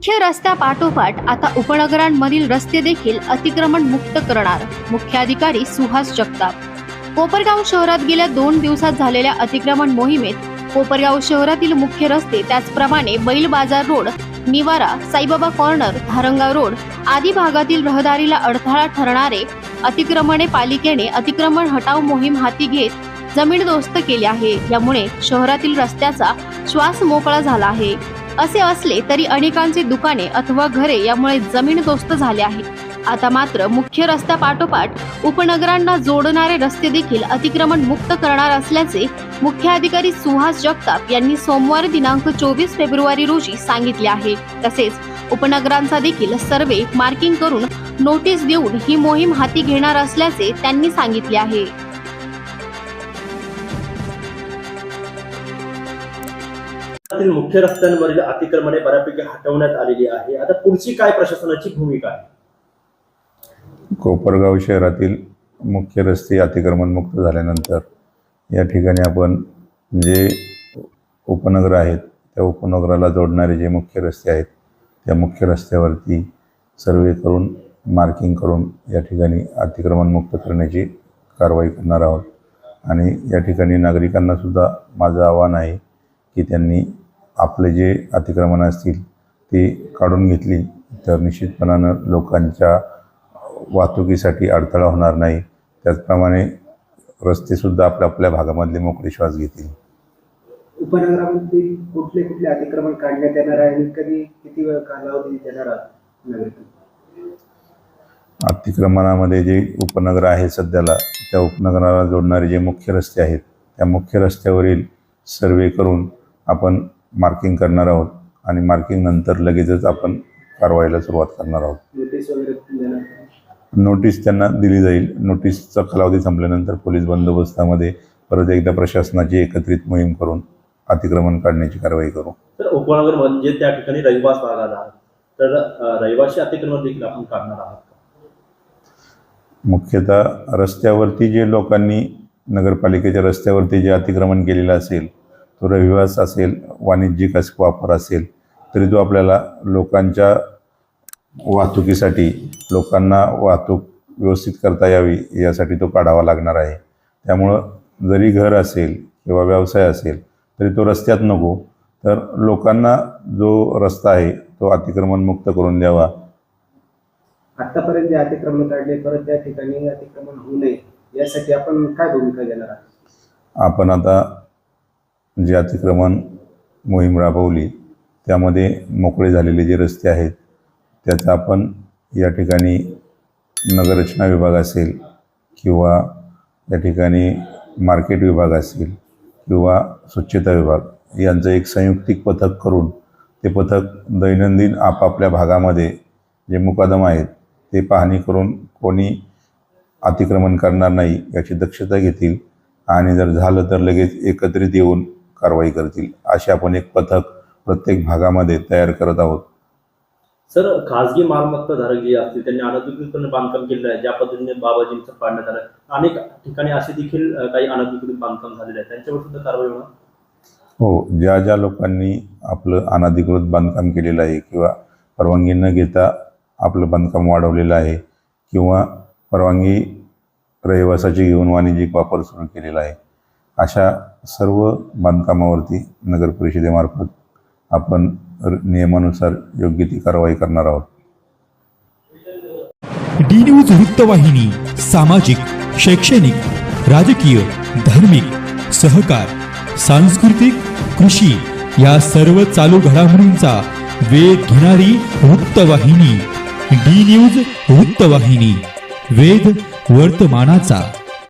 मुख्य रस्त्यापाठोपाठ आता उपनगरांमधील रस्ते देखील अतिक्रमण मुक्त करणार मुख्याधिकारी सुहास जगताप. कोपरगाव शहरात गेल्या दोन दिवसात झालेल्या अतिक्रमण मोहिमेत कोपरगाव शहरातील मुख्य रस्ते त्याचप्रमाणे बैल बाजार रोड निवारा साईबाबा कॉर्नर धारंगा रोड आदी भागातील रहदारीला अडथळा ठरणारे अतिक्रमणे पालिकेने अतिक्रमण हटाव मोहीम हाती घेत जमीनदोस्त केली आहे. यामुळे शहरातील रस्त्याचा श्वास मोकळा झाला आहे. असे असले तरी अनेकांचे दुकाने अथवा घरे यामुळे जमीनदोस्त झाले आहे आता मात्र मुख्य रस्त्यापाठोपाठ उपनगरांना जोडणारे रस्ते देखील अतिक्रमण मुक्त करणार असल्याचे मुख्याधिकारी सुहास जगताप यांनी सोमवार दिनांक चोवीस फेब्रुवारी रोजी सांगितले आहे. तसेच उपनगरांचा देखील सर्वे मार्किंग करून नोटीस देऊन ही मोहीम हाती घेणार असल्याचे त्यांनी सांगितले आहे. शहरातील मुख्य रस्त्यांवरील अतिक्रमणे बऱ्यापैकी हटवण्यात आलेली आहे आता पुढची काय प्रशासनाची भूमिका आहे? कोपरगाव शहरातील मुख्य रस्ते अतिक्रमण मुक्त झाल्यानंतर या ठिकाणी आपण जे उपनगर आहेत त्या उपनगराला जोडणारे जे मुख्य रस्ते आहेत त्या मुख्य रस्त्यावरती सर्वे करून मार्किंग करून या ठिकाणी अतिक्रमण मुक्त करण्याची कारवाई करणार आहोत. आणि या ठिकाणी नागरिकांनासुद्धा माझं आव्हान आहे की त्यांनी आपले जे अतिक्रमण असतील ते काढून घेतली तर निश्चितपणानं लोकांच्या वाहतुकीसाठी अडथळा होणार नाही. त्याचप्रमाणे रस्तेसुद्धा आपल्या आपल्या भागामधले मोकळे श्वास घेतील. उपनगरामध्ये कुठले कुठले अतिक्रमण काढण्यात येणार आहे आणि कधी किती वेळ कालावधी देणार अतिक्रमणामध्ये जे उपनगर आहे सध्याला त्या उपनगराला जोडणारे जे मुख्य रस्ते आहेत त्या मुख्य रस्त्यावरील सर्वे करून आपण मार्किंग करणार आहोत आणि मार्किंग नंतर लगेचच आपण कारवाईला सुरुवात करणार आहोत. नोटीस त्यांना दिली जाईल. नोटीसचा कालावधी संपल्यानंतर पोलीस बंदोबस्तामध्ये परत एकदा प्रशासनाची एकत्रित मोहीम करून अतिक्रमण काढण्याची कारवाई करू. तर उपनगर म्हणजे त्या ठिकाणी रहिवास भाग आला तर रहिवासी अतिक्रमण देखील आपण काढणार आहात मुख्यतः रस्त्यावरती जे लोकांनी नगरपालिकेच्या रस्त्यावरती जे अतिक्रमण केलेलं असेल तो रहिवास असेल वाणिज्यिक वापर असेल तरी तो आपल्याला लोकांच्या वाहतुकीसाठी लोकांना वाहतूक व्यवस्थित करता यावी यासाठी तो काढावा लागणार आहे. त्यामुळं जरी घर असेल किंवा व्यवसाय असेल तरी तो रस्त्यात नको. तर लोकांना जो रस्ता आहे तो अतिक्रमण मुक्त करून द्यावा. आतापर्यंत जे अतिक्रमण काढले परत त्या ठिकाणी अतिक्रमण होऊ नये यासाठी आपण काय भूमिका घेणार आहात? आपण आता जे अतिक्रमण मोहीम राबवली त्यामध्ये मोकळे झालेले जे रस्ते आहेत त्याचा आपण या ठिकाणी नगररचना विभाग असेल किंवा या ठिकाणी मार्केट विभाग असेल किंवा स्वच्छता विभाग यांचं एक संयुक्तिक पथक करून ते पथक दैनंदिन आपापल्या भागामध्ये जे मुकादम आहेत ते पाहणी करून कोणी अतिक्रमण करणार नाही याची दक्षता घेतील आणि जर झालं तर लगेच एकत्रित येऊन कारवाई करतील असे आपण एक पथक प्रत्येक भागामध्ये तयार करत आहोत. सर खासगी मालमत्ता धारक जे असतील त्यांनी अनधिकृतपणे बांधकाम केलेलं आहे ज्या पद्धतीने बाबाजींचं पाडण्यात आलं. अनेक ठिकाणी असे देखील काही अनधिकृत बांधकाम झालेले आहे त्यांच्यावर सुद्धा कारवाई होणार? हो ज्या ज्या लोकांनी आपलं अनधिकृत बांधकाम केलेलं आहे किंवा परवानगी न घेता आपलं बांधकाम वाढवलेलं आहे किंवा परवानगी रहिवासाची घेऊन वाणिज्यिक वापर सुरू केलेला आहे अशा सर्व बांधकामावरती नगर परिषदेमार्फत आपण नियमानुसार योग्य ती कारवाई करणार आहोत. डी न्यूज वृत्तवाहिनी सामाजिक शैक्षणिक राजकीय धार्मिक सहकार सांस्कृतिक कृषी या सर्व चालू घडामोडींचा वेध घेणारी वृत्तवाहिनी डी न्यूज वृत्तवाहिनी वेध वर्तमानाचा.